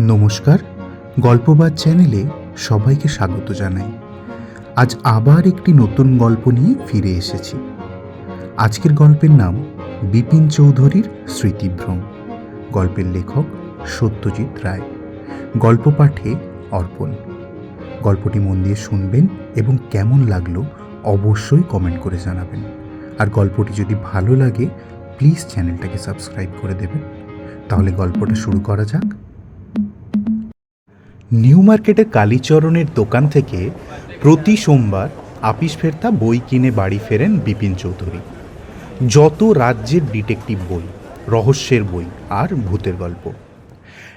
নমস্কার গল্পবাদ চ্যানেলে সবাইকে স্বাগত জানাই। আজ আবার একটি নতুন গল্প নিয়ে ফিরে এসেছি। আজকের গল্পের নাম বিপিন চৌধুরীর স্মৃতিভ্রম। গল্পের লেখক সত্যজিৎ রায়। গল্প পাঠে অর্পণ। গল্পটি মন দিয়ে শুনবেন এবং কেমন লাগল অবশ্যই কমেন্ট করে জানাবেন। আর গল্পটি যদি ভালো লাগে, প্লিজ চ্যানেলটাকে সাবস্ক্রাইব করে দেবেন। তাহলে গল্পটা শুরু করা যাক। নিউ মার্কেটের কালীচরণের দোকান থেকে প্রতি সোমবার আপিস ফেরতা বই কিনে বাড়ি ফেরেন বিপিন চৌধুরী। যত রাজ্যের ডিটেকটিভ বই, রহস্যের বই আর ভূতের গল্প।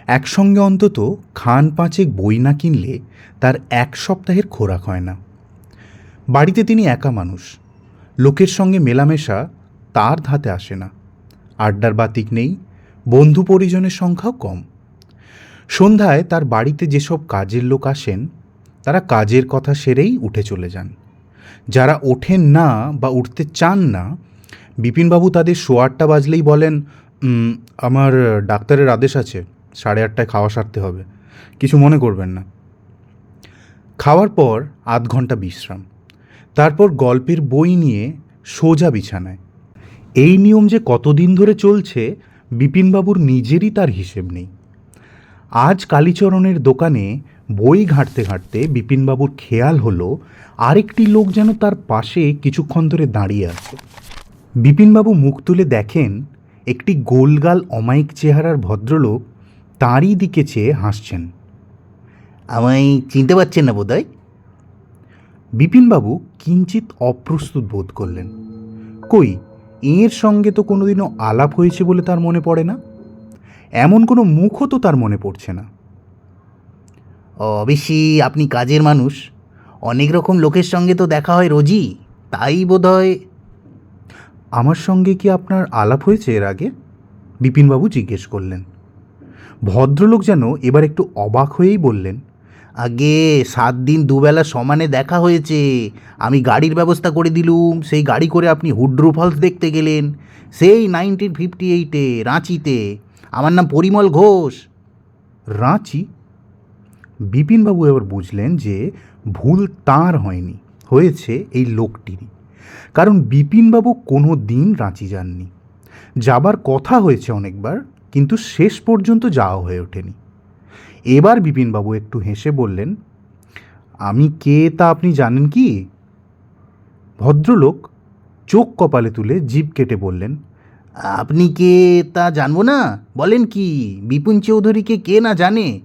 একসঙ্গে অন্তত খান পাঁচেক বই না কিনলে তার এক সপ্তাহের খোরাক হয় না। বাড়িতে তিনি একা মানুষ। লোকের সঙ্গে মেলামেশা তার ধাতে আসে না। আড্ডার বাতিক নেই, বন্ধু পরিজনের সংখ্যাও কম। সন্ধ্যায় তার বাড়িতে যেসব কাজের লোক আসেন, তারা কাজের কথা সেরেই উঠে চলে যান। যারা ওঠেন না বা উঠতে চান না, বিপিনবাবু তাদের আটটা বাজলেই বলেন আমার ডাক্তারের আদেশ আছে, সাড়ে আটটায় খাওয়া সারতে হবে, কিছু মনে করবেন না। খাওয়ার পর আধ ঘণ্টা বিশ্রাম। তারপর গল্পের বই নিয়ে সোজা বিছানায়। এই নিয়ম যে কতদিন ধরে চলছে, বিপিনবাবুর নিজেরই তার হিসেব নেই। আজ কালীচরণের দোকানে বই ঘাঁটতে ঘাঁটতে বিপিনবাবুর খেয়াল হলো আরেকটি লোক যেন তার পাশে কিছুক্ষণ ধরে দাঁড়িয়ে আছে। বিপিনবাবু মুখ তুলে দেখেন একটি গোলগাল অমায়িক চেহারার ভদ্রলোক তাঁরই দিকে চেয়ে হাসছেন। আমায় চিনতে পারছেন না বোধহয়? বিপিনবাবু কিঞ্চিত অপ্রস্তুত বোধ করলেন। কই এর সঙ্গে তো কোনোদিনও আলাপ হয়েছে বলে তার মনে পড়ে না? এমন কোনো মুখও তো তার মনে পড়ছে না। অবশ্যই আপনি কাজের মানুষ। অনেক রকম লোকের সঙ্গে তো দেখা হয় রোজই। তাই বোধহয় আমার সঙ্গে কি আপনার আলাপ হয়েছে এর আগে? বিপিনবাবু জিজ্ঞেস করলেন। ভদ্রলোক যেন এবার একটু অবাক হয়েই বললেন আগে সাত দিন দুবেলা সমানে দেখা হয়েছে। আমি গাড়ির ব্যবস্থা করে দিলুম। সেই গাড়ি করে আপনি হুড্রু ফলস দেখতে গেলেন। সেই নাইনটিন ফিফটি এইটে রাঁচিতে। আমার নাম পরিমল ঘোষ। রাঁচি? বিপিনবাবু এবার বুঝলেন যে ভুল তার হয়নি, হয়েছে এই লোকটিরই। কারণ বিপিনবাবু কোনো দিন রাঁচি যাননি। যাবার কথা হয়েছে অনেকবার, কিন্তু শেষ পর্যন্ত যাওয়া হয়ে ওঠেনি। এবার বিপিনবাবু একটু হেসে বললেন, আমি কে তা আপনি জানেন কি? ভদ্রলোক চোখ কপালে তুলে জিভ কেটে বললেন আপনি কে তা জানব না? বলেন কি বিপুন চৌধুরীকে কে না জানে?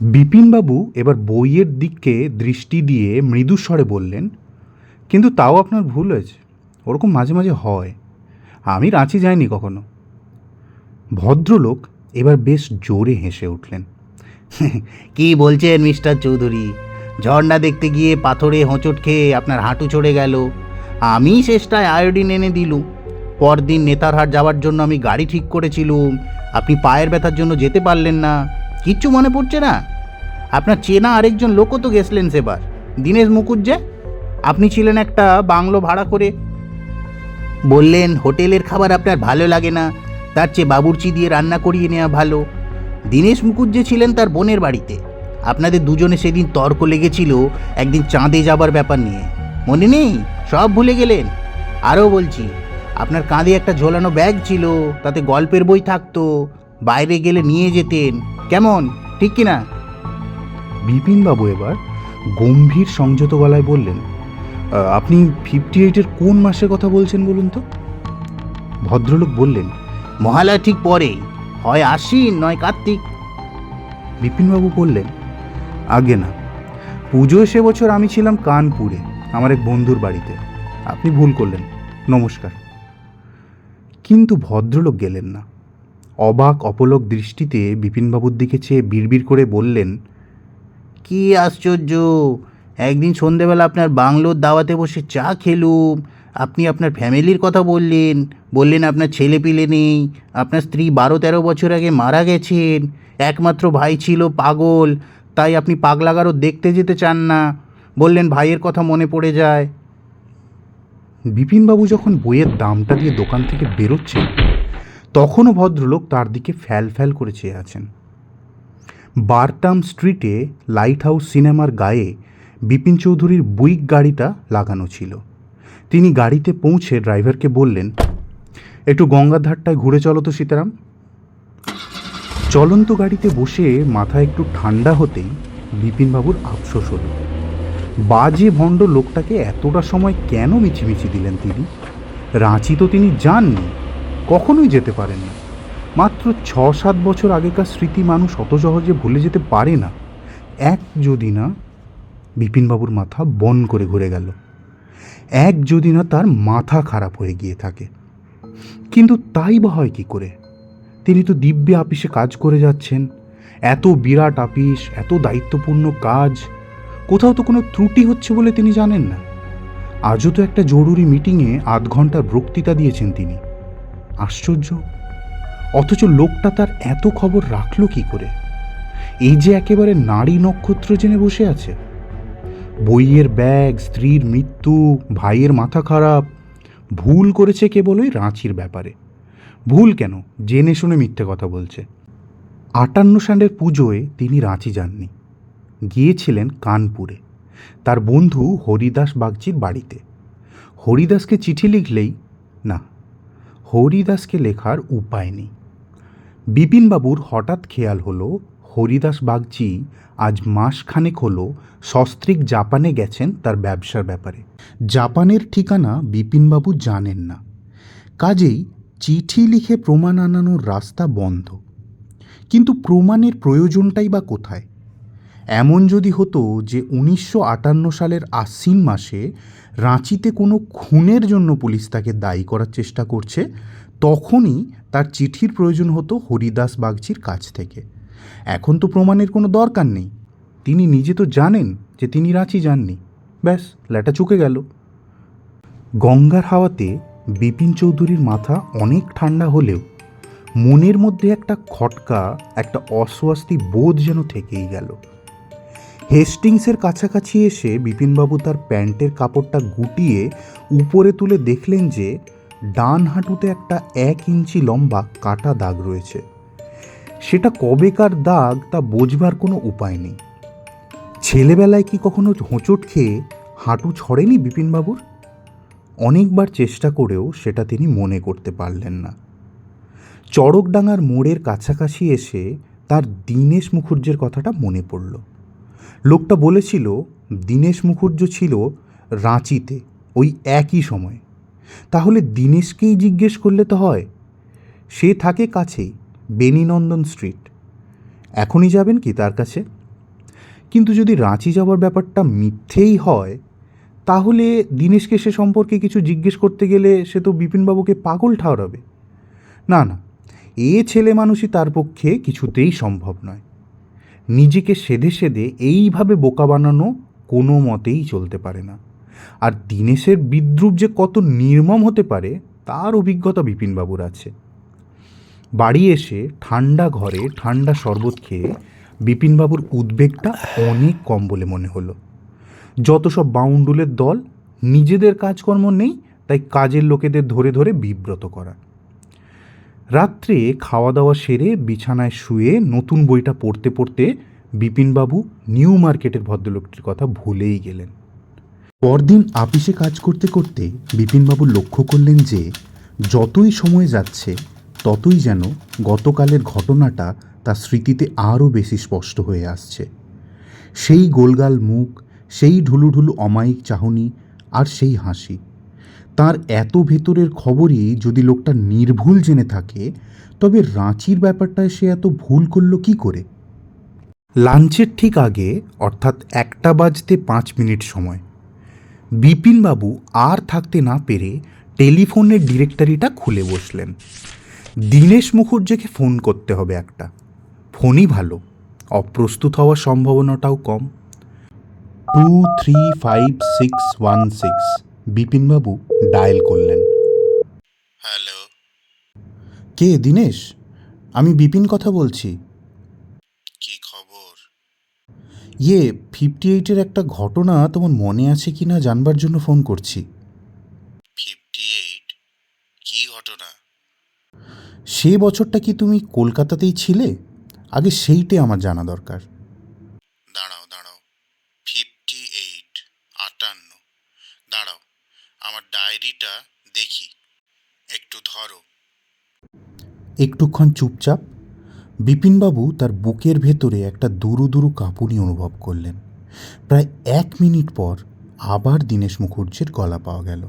বিপিনবাবু এবার বইয়ের দিকে দৃষ্টি দিয়ে মৃদুস্বরে বললেন কিন্তু তাও আপনার ভুল হয়েছে। ওরকম মাঝে মাঝে হয়। আমি রাঁচি যাইনি কখনো। ভদ্রলোক এবার বেশ জোরে হেসে উঠলেন কি বলছেন মিস্টার চৌধুরী? ঝর্ণা দেখতে গিয়ে পাথরে হোঁচট খেয়ে আপনার হাঁটু চড়ে গেল। আমি শেষটায় আয়োডিন এনে দিলুম। পরদিন নেতারহাট যাওয়ার জন্য আমি গাড়ি ঠিক করেছিলুম। আপনি পায়ের ব্যথার জন্য যেতে পারলেন না। কিচ্ছু মনে পড়ছে না? আপনার চেনা আরেকজন লোকও তো গেছলেন সেবার। দীনেশ মুকুজ্জে আপনি ছিলেন একটা বাংলো ভাড়া করে। বললেন, হোটেলের খাবার আপনার ভালো লাগে না। তার চেয়ে বাবুর্চি দিয়ে রান্না করিয়ে নেওয়া ভালো। দীনেশ মুকুজ্জে ছিলেন তার বোনের বাড়িতে। আপনাদের দুজনে সেদিন তর্ক লেগেছিল একদিন চাঁদে যাবার ব্যাপার নিয়ে। মনে নেই? সব ভুলে গেলেন। আরও বলছি আপনার কাঁধে একটা ঝোলানো ব্যাগ ছিল তাতে গল্পের বই থাকতো। বাইরে গেলে নিয়ে যেতেন। কেমন? ঠিক কি না বিপিনবাবু এবার গম্ভীর সংযত গলায় বললেন আপনি ফিফটি এইটের কোন মাসের কথা বলছেন বলুন তো? ভদ্রলোক বললেন মহালয়া ঠিক পরে। হয় আশ্বিন নয় কার্তিক। বিপিনবাবু বললেন আগে না। পুজোয় সে বছর আমি ছিলাম কানপুরে আমার এক বন্ধুর বাড়িতে। আপনি ভুল করলেন। নমস্কার। কিন্তু ভদ্রলোক গেলেন না। অবাক, অপলক দৃষ্টিতে বিপিনবাবুর দিকে চেয়ে বিড়বিড় করে বললেন, কি আশ্চর্য! একদিন সন্ধেবেলা আপনার বাংলোর দাওয়াতে বসে চা খেলুম। আপনি আপনার ফ্যামিলির কথা বললেন বললেন আপনার ছেলে পিলে নেই, আপনার স্ত্রী বারো তেরো বছর আগে মারা গেছেন, একমাত্র ভাই ছিল পাগল, তাই আপনি পাগলাগারও দেখতে যেতে চান না। বললেন ভাইয়ের কথা মনে পড়ে যায়। বিপিনবাবু যখন বইয়ের দামটা দিয়ে দোকান থেকে বেরোচ্ছে, তখনও ভদ্রলোক তার দিকে ফ্যাল ফ্যাল করে চেয়ে আছেন। বারটাম স্ট্রিটে লাইট হাউস সিনেমার গায়ে বিপিন চৌধুরীর বুইক গাড়িটা লাগানো ছিল। তিনি গাড়িতে পৌঁছে ড্রাইভারকে বললেন, একটু গঙ্গার ধারটায় ঘুরে চলো তো, সীতারাম। চলন্ত গাড়িতে বসে মাথা একটু ঠান্ডা হতেই বিপিনবাবুর আফসোস হলো। বাজে ভণ্ড লোকটাকে এতটা সময় কেন মিছিমিছি দিলেন তিনি? রাঁচি তো তিনি যাননি, কখনোই যেতে পারেন না মাত্র ছ সাত বছর আগেকার স্মৃতি মানুষ অত সহজে ভুলে যেতে পারে না। এক যদি না, বিপিনবাবুর মাথা বন করে ঘুরে গেল। এক যদি না, তার মাথা খারাপ হয়ে গিয়ে থাকে। কিন্তু তাই বা হয় কী করে? তিনি তো দিব্যে আপিসে কাজ করে যাচ্ছেন। এত বিরাট আপিস, এত দায়িত্বপূর্ণ কাজ কোথাও তো কোনো ত্রুটি হচ্ছে বলে তিনি জানেন না। আজও তো একটা জরুরি মিটিংয়ে আধ ঘণ্টার বক্তৃতা দিয়েছেন তিনি। আশ্চর্য। অথচ লোকটা তার এত খবর রাখল কি করে? এই যে একেবারে নারী নক্ষত্র জেনে বসে আছে। বইয়ের ব্যাগ, স্ত্রীর মৃত্যু, ভাইয়ের মাথা খারাপ, ভুল করেছে কেবলই রাঁচির ব্যাপারে। ভুল কেন? জেনে শুনে মিথ্যে কথা বলছে। আটান্ন সালের পুজোয় তিনি রাঁচি যাননি। গিয়েছিলেন কানপুরে। তার বন্ধু হরিদাস বাগচির বাড়িতে। হরিদাসকে চিঠি লিখলেই, না, হরিদাসকে লেখার উপায় নেই। বিপিনবাবুর হঠাৎ খেয়াল হলো, হরিদাস বাগচি আজ মাসখানেক হলো সস্ত্রীক জাপানে গেছেন তার ব্যবসার ব্যাপারে। জাপানের ঠিকানা বিপিনবাবু জানেন না। কাজেই চিঠি লিখে প্রমাণ আনানোর রাস্তা বন্ধ। কিন্তু প্রমাণের প্রয়োজনটাই বা কোথায়? এমন যদি হতো যে উনিশশো আটান্ন সালের আশ্বিন মাসে রাঁচিতে কোনো খুনের জন্য পুলিশ তাকে দায়ী করার চেষ্টা করছে, তখনই তার চিঠির প্রয়োজন হতো হরিদাস বাগচির কাছ থেকে। এখন তো প্রমাণের কোনো দরকার নেই। তিনি নিজে তো জানেন যে তিনি রাঁচি যাননি। ব্যাস ল্যাটা চুকে গেল। গঙ্গার হাওয়াতে বিপিন চৌধুরীর মাথা অনেক ঠান্ডা হলেও মনের মধ্যে একটা খটকা, একটা অস্বস্তি বোধ যেন থেকেই গেল। হেস্টিংসের কাছাকাছি এসে বিপিনবাবু তার প্যান্টের কাপড়টা গুটিয়ে উপরে তুলে দেখলেন যে ডান হাঁটুতে একটা এক ইঞ্চি লম্বা কাটা দাগ রয়েছে। সেটা কবেকার দাগ তা বোঝবার কোনো উপায় নেই। ছেলেবেলায় কি কখনো হোঁচট খেয়ে হাঁটু ছড়েনি বিপিনবাবুর? অনেকবার চেষ্টা করেও সেটা তিনি মনে করতে পারলেন না। চড়কডাঙ্গার মোড়ের কাছাকাছি এসে তার দীনেশ মুখুর্জের কথাটা মনে পড়ল। লোকটা বলেছিল, দীনেশ মুখুর্জ ছিল রাঁচিতে, ওই একই সময়। তাহলে দীনেশকেই জিজ্ঞেস করলে তো হয়। সে থাকে কাছেই, বেনিনন্দন স্ট্রিট। এখনই যাবেন কি তার কাছে? কিন্তু যদি রাঁচি যাওয়ার ব্যাপারটা মিথ্যেই হয়, তাহলে দীনেশকে সে সম্পর্কে কিছু জিজ্ঞেস করতে গেলে সে তো বিপিনবাবুকে পাগল ঠাওরাবে। না না, এ ছেলে মানুষই তার পক্ষে কিছুতেই সম্ভব নয়। নিজেকে সেধে সেধে এইভাবে বোকা বানানো কোনো মতেই চলতে পারে না। আর দীনেশের বিদ্রুপ যে কত নির্মম হতে পারে, তার অভিজ্ঞতা বিপিনবাবুর আছে। বাড়ি এসে ঠান্ডা ঘরে ঠান্ডা শরবত খেয়ে বিপিনবাবুর উদ্বেগটা অনেক কম বলে মনে হলো। যত সব বাউন্ডুলের দল, নিজেদের কাজকর্ম নেই, তাই কাজের লোকেদের ধরে ধরে বিব্রত করা। রাত্রে খাওয়া দাওয়া সেরে বিছানায় শুয়ে নতুন বইটা পড়তে পড়তে বিপিনবাবু নিউ মার্কেটের ভদ্রলোকটির কথা ভুলেই গেলেন। পরদিন আপিসে কাজ করতে করতে বিপিনবাবু লক্ষ্য করলেন যে, যতই সময় যাচ্ছে, ততই যেন গতকালের ঘটনাটা তার স্মৃতিতে আরও বেশি স্পষ্ট হয়ে আসছে। সেই গোলগাল মুখ, সেই ঢুলুঢুলু অমায়িক চাহনি আর সেই হাসি। তার এত ভেতরের খবরই যদি লোকটা নির্ভুল জেনে থাকে, তবে রাঁচির ব্যাপারটায় সে এত ভুল করল কি করে? লাঞ্চের ঠিক আগে, অর্থাৎ একটা বাজতে পাঁচ মিনিট সময়, বিপিনবাবু আর থাকতে না পেরে টেলিফোনের ডিরেক্টরিটা খুলে বসলেন। দীনেশ মুখুর্জিকে ফোন করতে হবে একটা। ফোনই ভালো, অপ্রস্তুত হওয়ার সম্ভাবনাটাও কম। Two three five six one six. বিপিনবাবু dial করলেন। হ্যালো। কে দীনেশ? আমি বিপিন কথা বলছি। কি খবর? ইয়ে ফিফটি এইটের একটা ঘটনা তোমার মনে আছে কি না জানবার জন্য ফোন করছি। ফিফটি এইট কি ঘটনা? সে বছরটা কি তুমি কলকাতাতেই ছিলে? আগে সেইটাই আমার জানা দরকার দাঁড়াও দাঁড়াও ফিফটি এইট আটান্ন দাঁড়াও আমার ডায়েরিটা দেখি একটু ধরো একটুক্ষণ চুপচাপ বিপিনবাবু তার বুকের ভেতরে একটা দুরু দুরু কাঁপুনি অনুভব করলেন। প্রায় এক মিনিট পর আবার দীনেশ মুখুর্জির গলা পাওয়া গেল।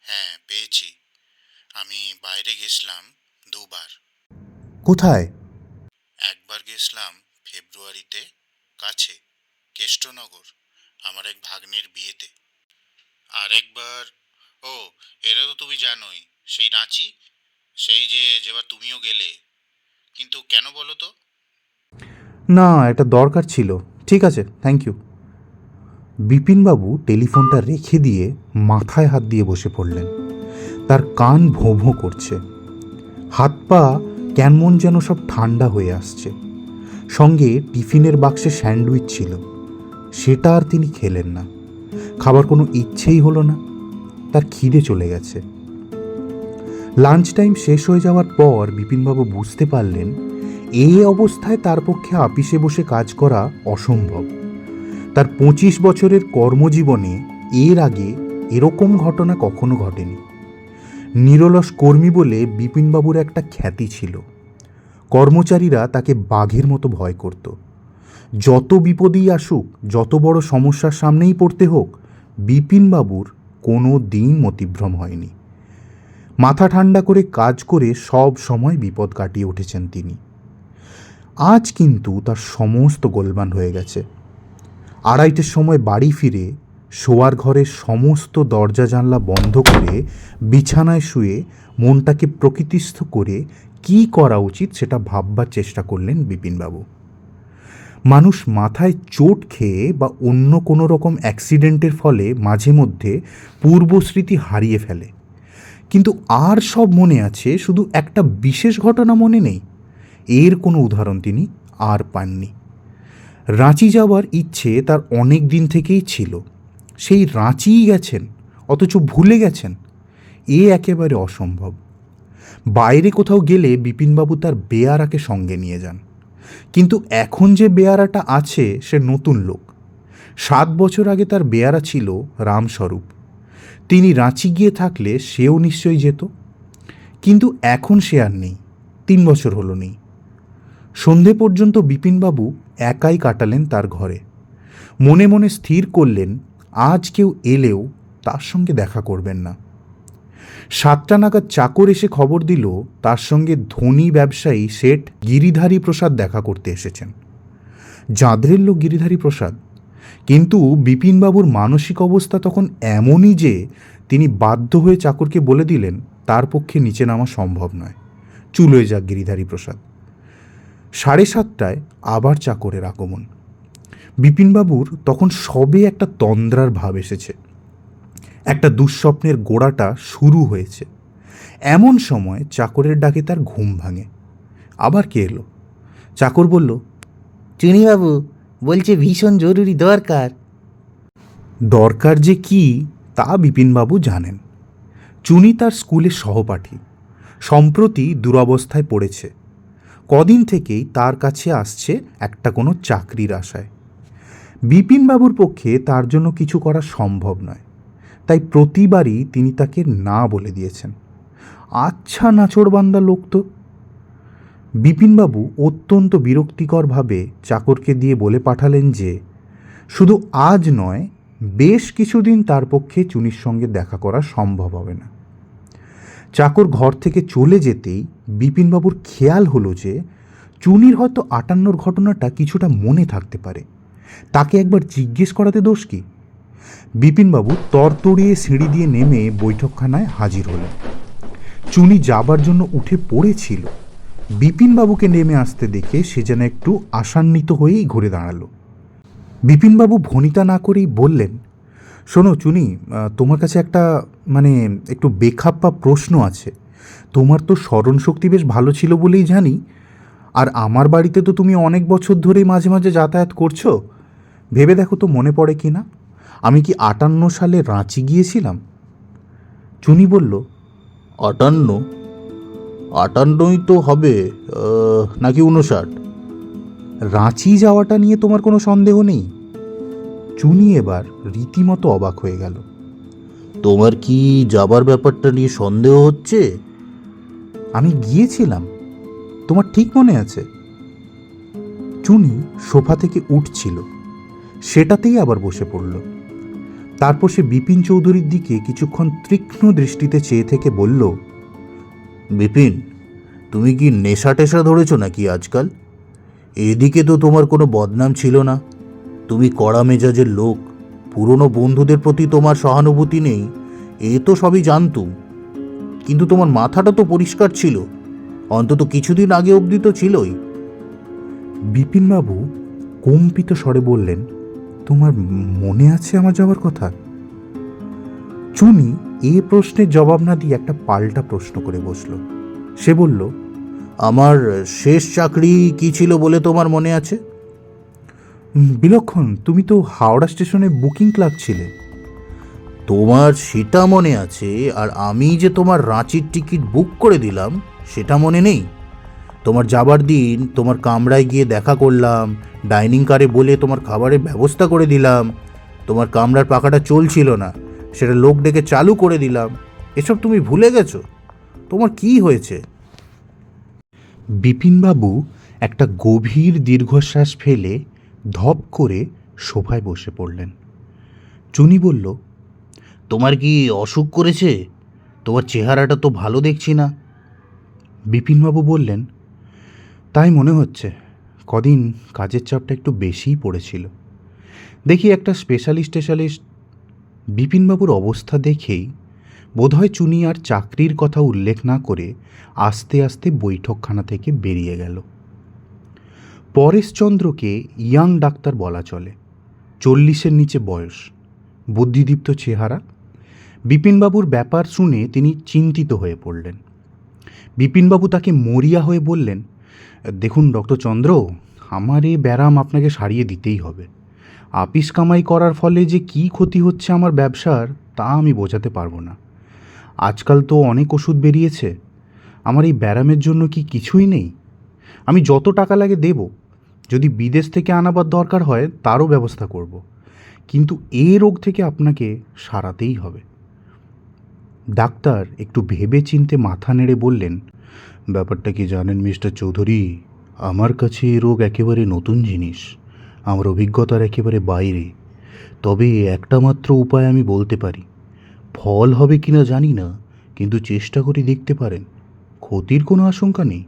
হ্যাঁ পেয়েছি। আমি বাইরে গেছিলাম দুবার। কোথায়? একবার গেছিলাম ফেব্রুয়ারিতে কাছে কেষ্টনগর আমার এক ভাগ্নের বিয়েতে। আরেকবার ও এটা তো তুমি জানোই সেই রাঁচি সেই যে যেবার তুমিও গেলে, কিন্তু কেন বলো তো? না, এটা দরকার ছিল। ঠিক আছে থ্যাংক ইউ বিপিনবাবু টেলিফোনটা রেখে দিয়ে মাথায় হাত দিয়ে বসে পড়লেন। তার কান ভোঁ ভোঁ করছে। হাত পা কেমন যেন সব ঠান্ডা হয়ে আসছে। সঙ্গে টিফিনের বাক্সে স্যান্ডউইচ ছিল। সেটা আর তিনি খেলেন না। খাবার কোনো ইচ্ছেই হলো না। তার খিদে চলে গেছে। লাঞ্চ টাইম শেষ হয়ে যাওয়ার পর বিপিনবাবু বুঝতে পারলেন এই অবস্থায় তার পক্ষে আপিসে বসে কাজ করা অসম্ভব। তার পঁচিশ বছরের কর্মজীবনে এর আগে এরকম ঘটনা কখনো ঘটেনি। নিরলস কর্মী বলে বিপিনবাবুর একটা খ্যাতি ছিল। কর্মচারীরা তাকে বাঘের মতো ভয় করত। যত বিপদেই আসুক, যত বড় সমস্যার সামনেই পড়তে হোক, বিপিনবাবুর কোনো দিন মতিভ্রম হয়নি। মাথা ঠান্ডা করে কাজ করে সব সময় বিপদ কাটিয়ে উঠেছেন তিনি। আজ কিন্তু তার সমস্ত গোলবান হয়ে গেছে। আড়াইটের সময় বাড়ি ফিরে শোয়ার ঘরের সমস্ত দরজা জানলা বন্ধ করে বিছানায় শুয়ে মনটাকে প্রকৃতিস্থ করে কি করা উচিত সেটা ভাববার চেষ্টা করলেন বিপিনবাবু। মানুষ মাথায় চোট খেয়ে বা অন্য কোনো রকম অ্যাক্সিডেন্টের ফলে মাঝে মধ্যে পূর্বস্মৃতি হারিয়ে ফেলে। কিন্তু আর সব মনে আছে, শুধু একটা বিশেষ ঘটনা মনে নেই। এর কোনো উদাহরণ তিনি আর পাননি। রাঁচি যাওয়ার ইচ্ছে তার অনেক দিন থেকেই ছিল। সেই রাঁচিই গেছেন, অথচ ভুলে গেছেন। এ একেবারে অসম্ভব। বাইরে কোথাও গেলে বিপিনবাবু তার বেয়ারাকে সঙ্গে নিয়ে যান। কিন্তু এখন যে বেয়ারাটা আছে, সে নতুন লোক। সাত বছর আগে তার বেয়ারা ছিল রামস্বরূপ। তিনি রাঁচি গিয়ে থাকলে সেও নিশ্চয়ই যেত। কিন্তু এখন সে আর নেই, তিন বছর হলো নেই। সন্ধে পর্যন্ত বিপিনবাবু একাই কাটালেন তার ঘরে। মনে মনে স্থির করলেন, আজ কেউ এলেও তার সঙ্গে দেখা করবেন না। সাতটা নাগাদ চাকর এসে খবর দিল, তার সঙ্গে ধনী ব্যবসায়ী শেঠ গিরিধারী প্রসাদ দেখা করতে এসেছেন। জাঁদরের লোক গিরিধারী প্রসাদ কিন্তু বিপিনবাবুর মানসিক অবস্থা তখন এমনই যে তিনি বাধ্য হয়ে চাকরকে বলে দিলেন, তার পক্ষে নিচে নামা সম্ভব নয়। চুলোয় যাক গিরিধারী প্রসাদ সাড়ে সাতটায় আবার চাকরের আগমন। বিপিনবাবুর তখন সবে একটা তন্দ্রার ভাব এসেছে। একটা দুঃস্বপ্নের গোড়াটা শুরু হয়েছে। এমন সময় চাকরের ডাকে তার ঘুম ভাঙে। আবার কে এলো? চাকর বলল চুনিবাবু বলছে ভীষণ জরুরি, দরকার। দরকার যে কি, তা বিপিনবাবু জানেন। চুনি তার স্কুলের সহপাঠী, সম্প্রতি দুরবস্থায় পড়েছে। কদিন থেকেই তার কাছে আসছে একটা কোনো চাকরির আশায়। বিপিনবাবুর পক্ষে তার জন্য কিছু করা সম্ভব নয়, তাই প্রতিবারই তিনি তাকে না বলে দিয়েছেন। আচ্ছা নাচড়বান্দা লোক তো। বিপিনবাবু অত্যন্ত বিরক্তিকরভাবে চাকরকে দিয়ে বলে পাঠালেন যে, শুধু আজ নয়, বেশ কিছুদিন তার পক্ষে চুনির সঙ্গে দেখা করা সম্ভব হবে না। চাকর ঘর থেকে চলে যেতেই বিপিনবাবুর খেয়াল হলো যে, চুনির হয়তো আটান্নর ঘটনাটা কিছুটা মনে থাকতে পারে। তাকে একবার জিজ্ঞেস করাতে দোষ কি? বিপিনবাবু তরতড়িয়ে সিঁড়ি দিয়ে নেমে বৈঠকখানায় হাজির হলেন। চুনি যাবার জন্য উঠে পড়েছিল। বিপিনবাবুকে নেমে আসতে দেখে সে যেন একটু আশান্বিত হয়েই ঘুরে দাঁড়াল। বিপিনবাবু ভনিতা না করেই বললেন, শোনো চুনি তোমার কাছে একটা মানে একটু বেখাপ্পা প্রশ্ন আছে। তোমার তো স্মরণশক্তি বেশ ভালো ছিল বলেই জানি। আর আমার বাড়িতে তো তুমি অনেক বছর ধরেই মাঝে মাঝে যাতায়াত করছ। ভেবে দেখো তো মনে পড়ে কি না আমি কি আটান্ন সালে রাঁচি গিয়েছিলাম? চুনি বলল, আটান্ন? আটান্নই তো হবে নাকি উনষাট রাঁচি যাওয়াটা নিয়ে তোমার কোনো সন্দেহ নেই? চুনি এবার রীতিমতো অবাক হয়ে গেল। তোমার কি যাবার ব্যাপারটা নিয়ে সন্দেহ হচ্ছে? আমি গিয়েছিলাম, তোমার ঠিক মনে আছে? চুনি সোফা থেকে উঠছিল, সেটাতেই আবার বসে পড়ল। তারপর সে বিপিন চৌধুরীর দিকে কিছুক্ষণ তীক্ষ্ণ দৃষ্টিতে চেয়ে থেকে বলল বিপিন, তুমি কি নেশা টেশা ধরেছো নাকি আজকাল? এদিকে তো তোমার কোনো বদনাম ছিল না। তুমি কড়া মেজাজের লোক, পুরনো বন্ধুদের প্রতি তোমার সহানুভূতি নেই, এ তো সবই জানতুম কিন্তু তোমার মাথাটা তো পরিষ্কার ছিল, অন্তত কিছুদিন আগে অবধি তো ছিলই। বিপিনবাবু, কম্পিত স্বরে বললেন, তোমার মনে আছে আমার যাওয়ার কথা? চুনি এ প্রশ্নের জবাব না দিয়ে একটা পাল্টা প্রশ্ন করে বসল। সে বলল, আমার শেষ চাকরি কি ছিল বলে তোমার মনে আছে? বিলক্ষণ, তুমি তো হাওড়া স্টেশনে বুকিং ক্লার্ক ছিলে। তোমার সেটা মনে আছে, আর আমি যে তোমার রাঁচির টিকিট বুক করে দিলাম, সেটা মনে নেই। তোমার যাবার দিন, তোমার কামরায় গিয়ে দেখা করলাম, ডাইনিং কারে বলে তোমার খাবারের ব্যবস্থা করে দিলাম, তোমার কামরার পাখাটা চলছিল না। সেটা লোক ডেকে চালু করে দিলাম। এসব তুমি ভুলে গেছো? তোমার কি হয়েছে? বিপিনবাবু একটা গভীর দীর্ঘশ্বাস ফেলে ধপ করে সোফায় বসে পড়লেন। চুনি বলল, তোমার কি অসুখ করেছে? তোমার চেহারাটা তো ভালো দেখছি না। বিপিনবাবু বললেন, তাই মনে হচ্ছে, কদিন কাজের চাপটা একটু বেশিই পড়েছিল। দেখি একটা স্পেশালিস্ট স্পেশালিস্ট বিপিনবাবুর অবস্থা দেখেই বোধহয় চুনি আর চাকরির কথা উল্লেখ না করে আস্তে আস্তে বৈঠকখানা থেকে বেরিয়ে গেল। পরেশচন্দ্রকে ইয়াং ডাক্তার বলা চলে। চল্লিশের নিচে বয়স, বুদ্ধিদীপ্ত চেহারা। বিপিনবাবুর ব্যাপার শুনে তিনি চিন্তিত হয়ে পড়লেন। বিপিনবাবু তাকে মরিয়া হয়ে বললেন, দেখুন, ডক্টর চন্দ্র, আমার এই ব্যারাম আপনাকে সারিয়ে দিতেই হবে। আপিস কামাই করার ফলে যে কী ক্ষতি হচ্ছে আমার ব্যবসার, তা আমি বোঝাতে পারব না। আজকাল তো অনেক ওষুধ বেরিয়েছে। আমার এই ব্যারামের জন্য কি কিছুই নেই? আমি যত টাকা লাগে দেব। যদি বিদেশ থেকে আনাবার দরকার হয়, তারও ব্যবস্থা করব। কিন্তু এ রোগ থেকে আপনাকে সারাতেই হবে। ডাক্তার একটু ভেবে চিনতে মাথা নেড়ে বললেন, ব্যাপারটা কি জানেন মিস্টার চৌধুরী? আমার কাছে এই রোগ একেবারে নতুন জিনিস। আমার অভিজ্ঞতার একেবারে বাইরে। তবে একটা মাত্র উপায় আমি বলতে পারি। ফল হবে কিনা জানি না, কিন্তু চেষ্টা করে দেখতে পারেন। ক্ষতির কোনো আশঙ্কা নেই।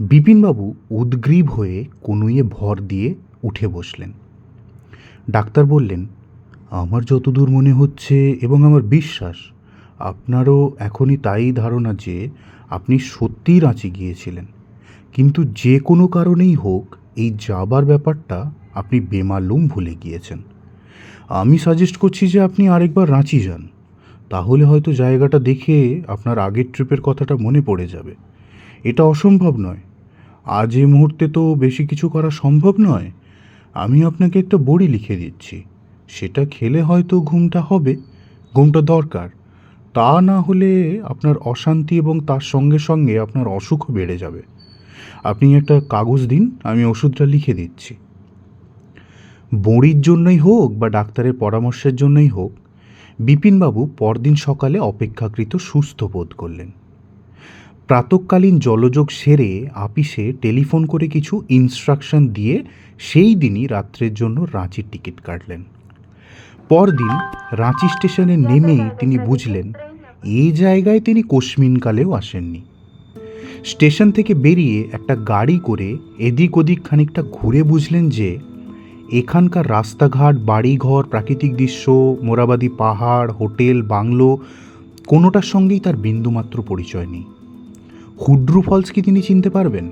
বিপিনবাবু উদ্গ্রীব হয়ে কনুইয়ে ভর দিয়ে উঠে বসলেন। ডাক্তার বললেন, আমার যতদূর মনে হচ্ছে এবং আমার বিশ্বাস, আপনারও এখনই তাই ধারণা যে আপনি সত্যিই রাঁচি গিয়েছিলেন। কিন্তু যে কোনো কারণেই হোক এই যাবার ব্যাপারটা আপনি বেমালুম ভুলে গিয়েছেন। আমি সাজেস্ট করছি যে আপনি আরেকবার রাঁচি যান। তাহলে হয়তো জায়গাটা দেখে আপনার আগের ট্রিপের কথাটা মনে পড়ে যাবে। এটা অসম্ভব নয়। আজ এই মুহূর্তে তো বেশি কিছু করা সম্ভব নয়। আমি আপনাকে একটা বড়ি লিখে দিচ্ছি। সেটা খেলে হয়তো ঘুমটা হবে। ঘুমটা দরকার। তা না হলে আপনার অশান্তি এবং তার সঙ্গে সঙ্গে আপনার অসুখও বেড়ে যাবে। আপনি একটা কাগজ দিন, আমি ওষুধটা লিখে দিচ্ছি। বড়ির জন্যই হোক বা ডাক্তারের পরামর্শের জন্যই হোক, বিপিনবাবু পরদিন সকালে অপেক্ষাকৃত সুস্থ বোধ করলেন। প্রাতকালীন জলযোগ সেরে আপিসে টেলিফোন করে কিছু ইনস্ট্রাকশন দিয়ে সেই দিনই রাত্রের জন্য রাঁচির টিকিট কাটলেন। পরদিন রাঁচি স্টেশনে নেমেই তিনি বুঝলেন এই জায়গায় তিনি কোশ্মিনকালেও আসেননি। স্টেশন থেকে বেরিয়ে একটা গাড়ি করে এদিক ওদিক খানিকটা ঘুরে বুঝলেন যে এখানকার রাস্তাঘাট, বাড়িঘর, প্রাকৃতিক দৃশ্য, মোরাবাদি পাহাড়, হোটেল, বাংলো কোনোটার সঙ্গেই তার বিন্দুমাত্র পরিচয় নেই। হুড্রু ফলস কি তিনি চিনতে পারবেন?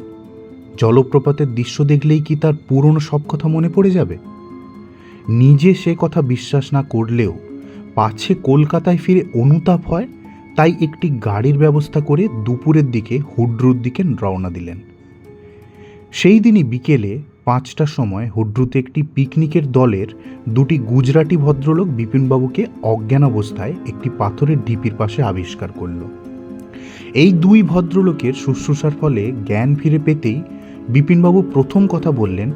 জলপ্রপাতের দৃশ্য দেখলেই কি তার পুরনো সব কথা মনে পড়ে যাবে? নিজে সে কথা বিশ্বাস না করলেও পাছে কলকাতায় ফিরে অনুতাপ হয়? তাই একটি গাড়ির ব্যবস্থা করে দুপুরের দিকে হুড্রুর দিকে রওনা দিলেন। সেই দিনই বিকেলে পাঁচটার সময় হুড্রুতে একটি পিকনিকের দলের দুটি গুজরাটি ভদ্রলোক বিপিনবাবুকে অজ্ঞান অবস্থায় একটি পাথরের ঢিপির পাশে আবিষ্কার করল। এই দুই ভদ্রলোকের শুশ্রূষার ফলে জ্ঞান ফিরে পেতেই বিপিনবাবু প্রথম কথা বললেন,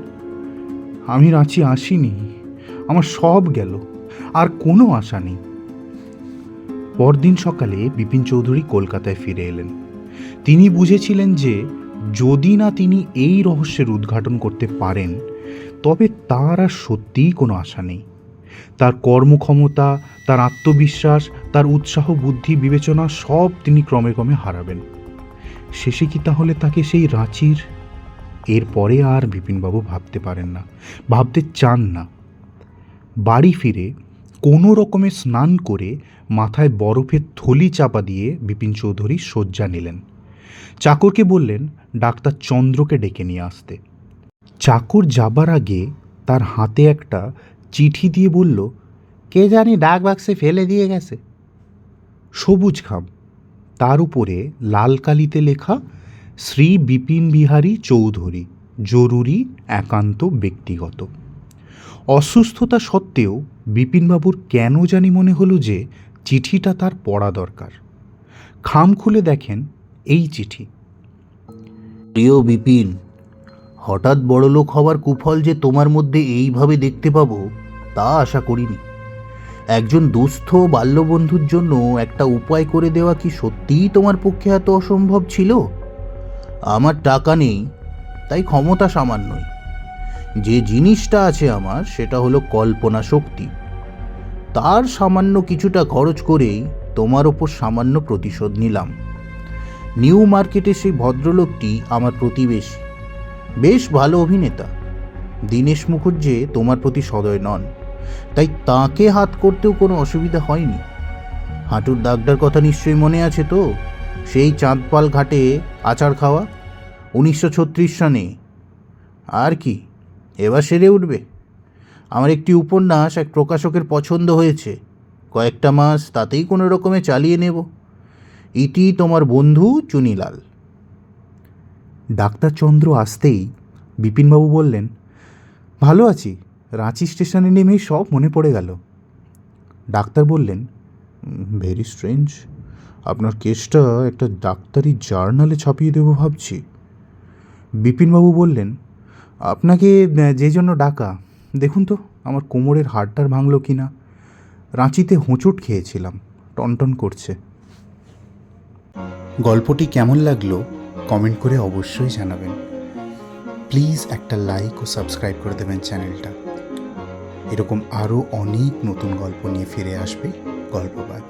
আমি রাঁচি আসিনি, আমার সব গেল, আর কোনো আশা নেই। পরদিন সকালে বিপিন চৌধুরী কলকাতায় ফিরে এলেন। তিনি বুঝেছিলেন যে, যদি না তিনি এই রহস্যের উদ্ঘাটন করতে পারেন, তবে তার আর সত্যিই কোনো আশা নেই। তার কর্মক্ষমতা, তার আত্মবিশ্বাস, তার উৎসাহ, বুদ্ধি, বিবেচনা সব তিনি ক্রমে ক্রমে হারাবেন। শেষে কি তাহলে তাকে সেই রাঁচির? এরপরে আর বিপিনবাবু ভাবতে পারেন না, ভাবতে চান না। বাড়ি ফিরে কোনো রকমে স্নান করে মাথায় বরফের থলি চাপা দিয়ে বিপিন চৌধুরী শয্যা নিলেন। চাকরকে বললেন, ডাক্তার চন্দ্রকে ডেকে নিয়ে আসতে। চাকর যাবার আগে তার হাতে একটা চিঠি দিয়ে বলল, কে জানি ডাক বাক্সে ফেলে দিয়ে গেছে। সবুজ খাম, তার উপরে লাল কালিতে লেখা, শ্রী বিপিন বিহারী চৌধুরী, জরুরি, একান্ত ব্যক্তিগত। অসুস্থতা সত্ত্বেও বিপিনবাবুর কেন জানি মনে হলো যে চিঠিটা তার পড়া দরকার। খাম খুলে দেখেন এই চিঠি। প্রিয় বিপিন, হঠাৎ বড়লোক হওয়ার কুফল যে তোমার মধ্যে এইভাবে দেখতে পাবো, তা আশা করিনি। একজন দুস্থ বাল্যবন্ধুর জন্য একটা উপায় করে দেওয়া কি সত্যিই তোমার পক্ষে এত অসম্ভব ছিল? আমার টাকা নেই, তাই ক্ষমতা সামান্যই। যে জিনিসটা আছে আমার, সেটা হলো কল্পনা শক্তি। তার সামান্য কিছুটা খরচ করেই তোমার ওপর সামান্য প্রতিশোধ নিলাম। নিউ মার্কেটে সেই ভদ্রলোকটি আমার প্রতিবেশী। বেশ ভালো অভিনেতা। দীনেশ মুখুজ্জে তোমার প্রতি সদয় নন। তাই তাকে হাত করতেও কোনো অসুবিধা হয়নি। হাঁটুর দাগটার কথা নিশ্চয়ই মনে আছে তো? সেই চাঁদপাল ঘাটে আচার খাওয়া? উনিশশো ছত্রিশ সনে আর কি? এবার সেরে উঠবে। আমার একটি উপন্যাস এক প্রকাশকের পছন্দ হয়েছে। কয়েকটা মাস তাতেই কোনো রকমে চালিয়ে নেব। ইতি তোমার বন্ধু চুনিলাল। ডাক্তার চন্দ্র আসতেই বিপিনবাবু বললেন, ভালো আছি। রাঁচি স্টেশনে নেমেই সব মনে পড়ে গেল। ডাক্তার বললেন, ভেরি স্ট্রেঞ্জ। আপনার কেসটা একটা ডাক্তারি জার্নালে ছাপিয়ে দেবো ভাবছি। বিপিনবাবু বললেন আপনাকে যে জন্য ডাকা, দেখুন তো, আমার কোমরের হাড়টার ভাঙলো কি না রাঁচিতে হোঁচট খেয়েছিলাম, টনটন করছে। গল্পটি কেমন লাগল, কমেন্ট করে অবশ্যই জানাবেন। প্লিজ একটা লাইক ও সাবস্ক্রাইব করে দেবেন চ্যানেলটা। এরকম আরও অনেক নতুন গল্প নিয়ে ফিরে আসবে গল্পবাজ।